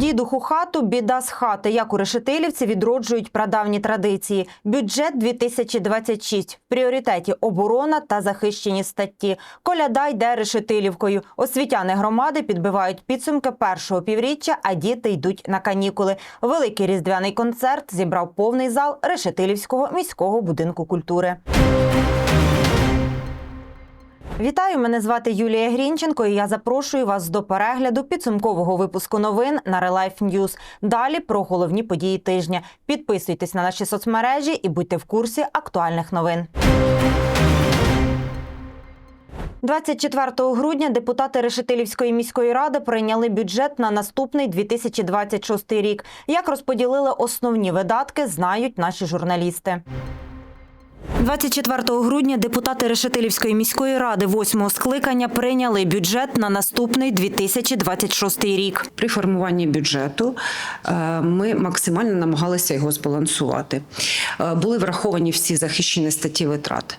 Дідуху хату, біда з хати. Як у решетилівці відроджують прадавні традиції. Бюджет 2026. В пріоритеті оборона та захищені статті. Коляда йде решетилівкою. Освітяни громади підбивають підсумки першого півріччя, а діти йдуть на канікули. Великий різдвяний концерт зібрав повний зал решетилівського міського будинку культури. Вітаю, мене звати Юлія Грінченко, і я запрошую вас до перегляду підсумкового випуску новин на Релайф News. Далі про головні події тижня. Підписуйтесь на наші соцмережі і будьте в курсі актуальних новин. 24 грудня депутати Решетилівської міської ради прийняли бюджет на наступний 2026 рік. Як розподілили основні видатки, знають наші журналісти. 24 грудня депутати Решетилівської міської ради восьмого скликання прийняли бюджет на наступний 2026 рік. При формуванні бюджету е, ми максимально намагалися його збалансувати. Е, Були враховані всі захищені статті витрат.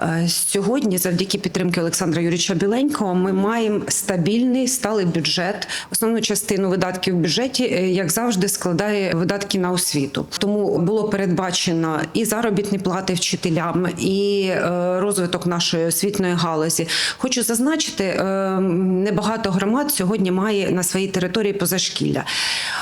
Е, Сьогодні, завдяки підтримки Олександра Юрійовича Біленького, ми маємо стабільний сталий бюджет. Основну частину видатків в бюджеті, як завжди, складає видатки на освіту. Тому було передбачено і заробітні плати вчителям, і е, розвиток нашої освітньої галузі. Хочу зазначити, е, небагато громад сьогодні має на своїй території позашкілля.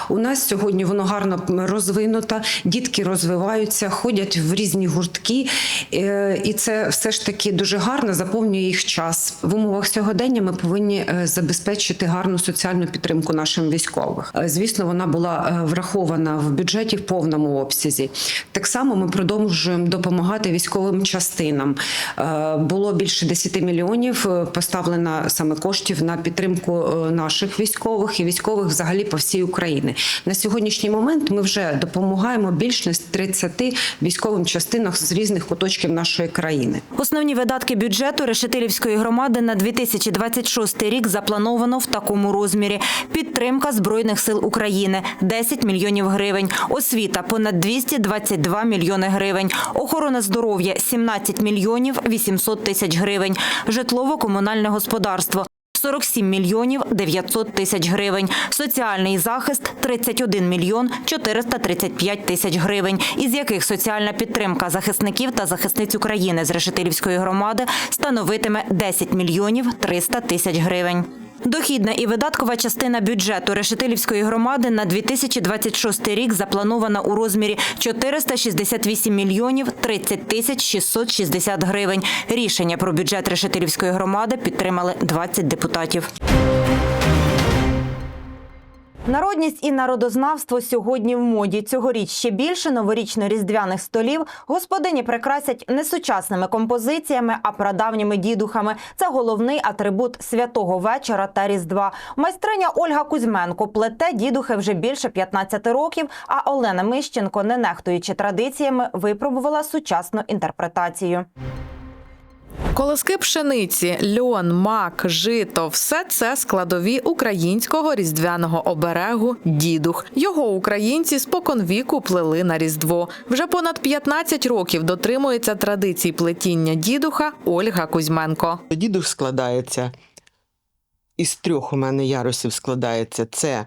У нас сьогодні воно гарно розвинуто, дітки розвиваються, ходять в різні гуртки, е, і це все ж таки дуже гарно заповнює їх час. В умовах сьогодення ми повинні забезпечити гарну соціальну підтримку нашим військовим. Е, Звісно, вона була врахована в бюджеті в повному обсязі. Так само ми продовжуємо допомагати військовим частинам. Е, Було більше 10 мільйонів е, поставлено саме коштів на підтримку е, наших військових і військових взагалі по всій Україні. На сьогоднішній момент ми вже допомагаємо більш ніж 30 військовим частинам з різних куточків нашої країни. Основні видатки бюджету Решетилівської громади на 2026 рік заплановано в такому розмірі: підтримка збройних сил України 10 мільйонів гривень, освіта понад 222 мільйони гривень, охорона здоров'я 17 мільйонів 800 тисяч гривень, житлово-комунальне господарство. 47 мільйонів 900 тисяч гривень. Соціальний захист – 31 мільйон 435 тисяч гривень, із яких соціальна підтримка захисників та захисниць України з Решетилівської громади становитиме 10 мільйонів 300 тисяч гривень. Дохідна і видаткова частина бюджету Решетилівської громади на 2026 рік запланована у розмірі 468 мільйонів 30 тисяч 660 гривень. Рішення про бюджет Решетилівської громади підтримали 20 депутатів. Народність і народознавство сьогодні в моді. Цьогоріч ще більше новорічно-різдвяних столів господині прикрасять не сучасними композиціями, а прадавніми дідухами. Це головний атрибут святого вечора та різдва. Майстриня Ольга Кузьменко плете дідухи вже більше 15 років. А Олена Мищенко, не нехтуючи традиціями, випробувала сучасну інтерпретацію. Колоски пшениці, льон, мак, жито все це складові українського різдвяного оберегу дідух. Його українці споконвіку плели на різдво. Вже понад 15 років дотримується традицій плетіння дідуха Ольга Кузьменко. Дідух складається із трьох у мене ярусів складається це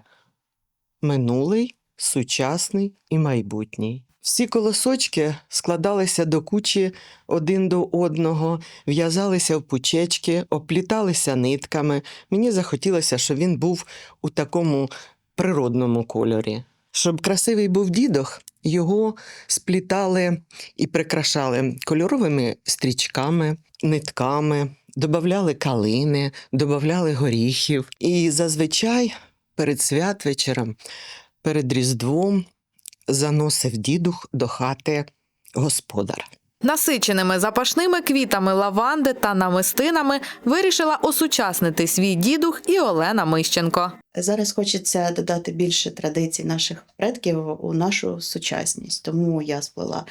минулий, сучасний і майбутній. Всі колосочки складалися до кучі один до одного, в'язалися в пучечки, опліталися нитками. Мені захотілося, щоб він був у такому природному кольорі. Щоб красивий був дідох, його сплітали і прикрашали кольоровими стрічками, нитками, додавали калини, додавали горіхів. І зазвичай перед святвечором, перед Різдвом заносив дідух до хати господар. Насиченими запашними квітами лаванди та намистинами вирішила осучаснити свій дідух і Олена Мищенко. Зараз хочеться додати більше традицій наших предків у нашу сучасність. Тому я сплела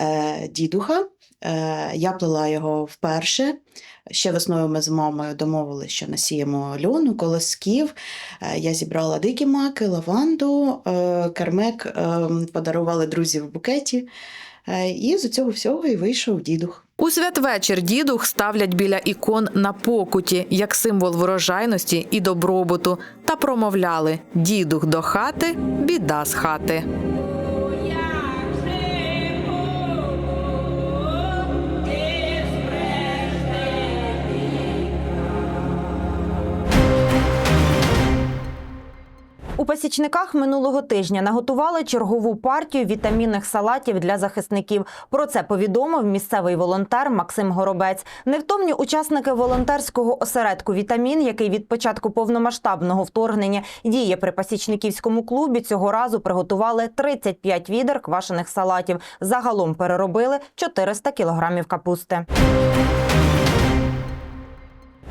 е, дідуха. Е, я плела його вперше. Ще весною ми з мамою домовилися, що насіємо льону, колосків. Е, я зібрала дикі маки, лаванду, кермек подарували друзі в букеті. І з цього всього і вийшов дідух. У святвечір дідух ставлять біля ікон на покуті як символ врожайності і добробуту, та промовляли: дідух до хати, біда з хати. Пасічниках минулого тижня наготували чергову партію вітамінних салатів для захисників. Про це повідомив місцевий волонтер Максим Горобець. Невтомні учасники волонтерського осередку Вітамін, який від початку повномасштабного вторгнення діє при пасічниківському клубі, цього разу приготували 35 відер квашених салатів. Загалом переробили 400 кілограмів капусти.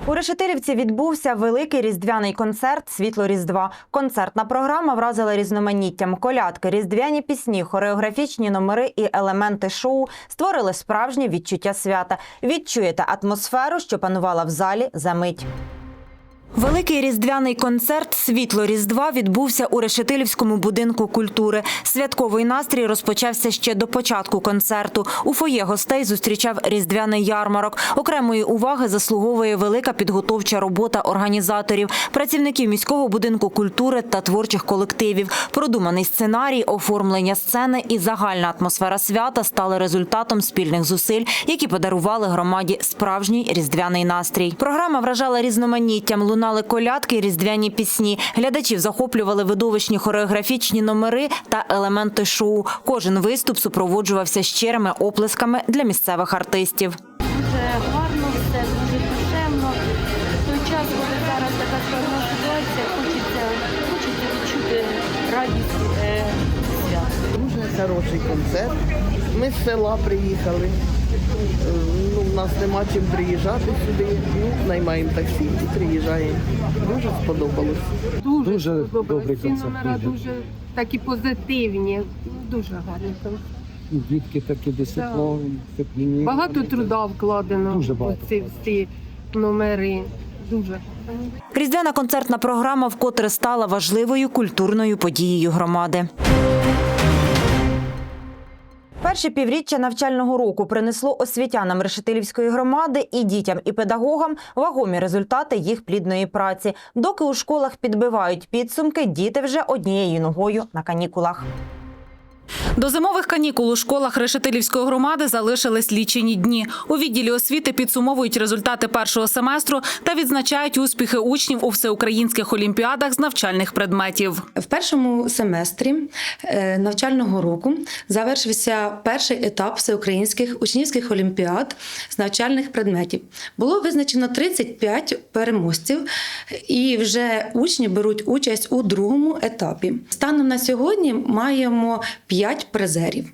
У Решетилівці відбувся великий різдвяний концерт Світло Різдва. Концертна програма вразила різноманіттям колядки, різдвяні пісні, хореографічні номери і елементи шоу створили справжнє відчуття свята. Відчуєте атмосферу, що панувала в залі за мить. Великий різдвяний концерт Світло Різдва відбувся у Решетилівському будинку культури. Святковий настрій розпочався ще до початку концерту. У фоє гостей зустрічав різдвяний ярмарок. Окремої уваги заслуговує велика підготовча робота організаторів, працівників міського будинку культури та творчих колективів. Продуманий сценарій, оформлення сцени і загальна атмосфера свята стали результатом спільних зусиль, які подарували громаді справжній різдвяний настрій. Програма вражала різноманіттям. Лунали колядки, і різдвяні пісні. Глядачів захоплювали видовищні хореографічні номери та елементи шоу. Кожен виступ супроводжувався щирими оплесками для місцевих артистів. дуже гарно все, дуже душевно. В той час, коли зараз така складна ситуація, хочеться, хочеться відчути радість е, свят. Дуже хороший концерт. Ми з села приїхали. Ну, у нас нема чим приїжджати сюди. Ну, наймаємо таксі і приїжджаємо. Дуже сподобалось. Дуже, Дуже сподобалось. добрий Всі концерт, номера дуже. дуже такі позитивні. Дуже гарний концерт. Дітки такі дисципліновані, дисципліновані. Багато труда вкладено Дуже в багато. ці всі номери. Дуже. Різдвяна концертна програма вкотре стала важливою культурною подією громади. Перше півріччя навчального року принесло освітянам Решетилівської громади і дітям, і педагогам вагомі результати їх плідної праці. Доки у школах підбивають підсумки, діти вже однією ногою на канікулах. До зимових канікул у школах Решетилівської громади залишились лічені дні. У відділі освіти підсумовують результати першого семестру та відзначають успіхи учнів у всеукраїнських олімпіадах з навчальних предметів. В першому семестрі е, навчального року завершився перший етап всеукраїнських учнівських олімпіад з навчальних предметів. Було визначено 35 переможців, і вже учні беруть участь у другому етапі. Станом на сьогодні маємо 5 призерів.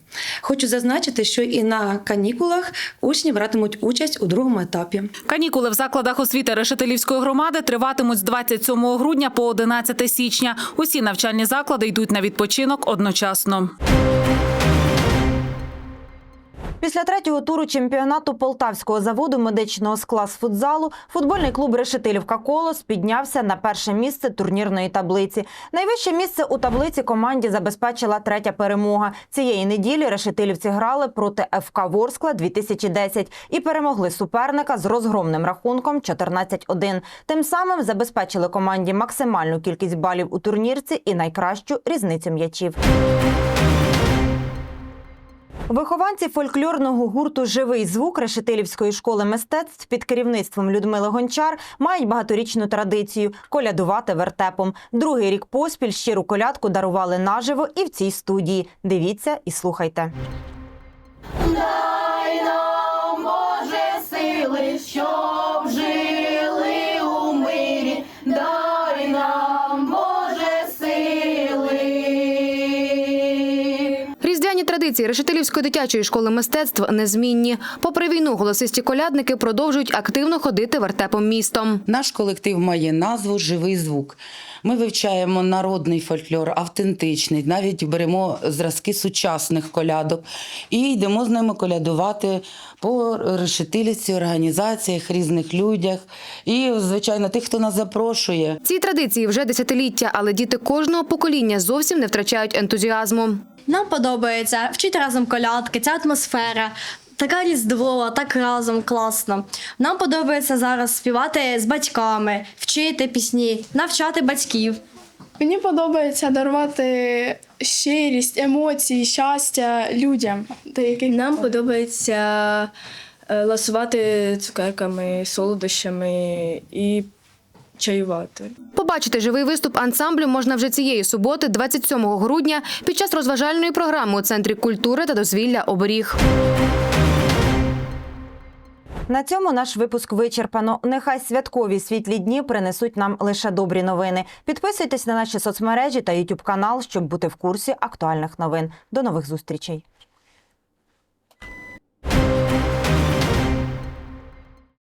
Хочу зазначити, що і на канікулах учні братимуть участь у другому етапі. Канікули в закладах освіти Решетилівської громади триватимуть з 27 грудня по 11 січня. Усі навчальні заклади йдуть на відпочинок одночасно. Після третього туру чемпіонату полтавського заводу медичного скла з футзалу футбольний клуб Решетилівка Колос піднявся на перше місце турнірної таблиці. Найвище місце у таблиці команді забезпечила третя перемога. Цієї неділі решетилівці грали проти ФК Ворскла 2010 і перемогли суперника з розгромним рахунком 14-1. Тим самим забезпечили команді максимальну кількість балів у турнірці і найкращу різницю м'ячів. Вихованці фольклорного гурту Живий звук Решетилівської школи мистецтв під керівництвом Людмили Гончар мають багаторічну традицію колядувати вертепом. Другий рік поспіль щиру колядку дарували наживо і в цій студії. Дивіться і слухайте. Різдвяні традиції Решетилівської дитячої школи мистецтв незмінні. Попри війну, голосисті колядники продовжують активно ходити вертепом містом. Наш колектив має назву Живий звук. Ми вивчаємо народний фольклор, автентичний, навіть беремо зразки сучасних колядок і йдемо з ними колядувати по решетилівці, організаціях, різних людях. І, звичайно, тих, хто нас запрошує. Ці традиції вже десятиліття, але діти кожного покоління зовсім не втрачають ентузіазму. Нам подобається вчити разом колядки, ця атмосфера. Така різдвова, так разом класно. Нам подобається зараз співати з батьками, вчити пісні, навчати батьків. Мені подобається дарувати щирість, емоції, щастя людям. Нам подобається е, ласувати цукерками, солодощами і чаювати. Побачити живий виступ ансамблю можна вже цієї суботи, 27 грудня, під час розважальної програми у центрі культури та дозвілля оберіг. На цьому наш випуск вичерпано. Нехай святкові світлі дні принесуть нам лише добрі новини. Підписуйтесь на наші соцмережі та YouTube канал, щоб бути в курсі актуальних новин. До нових зустрічей.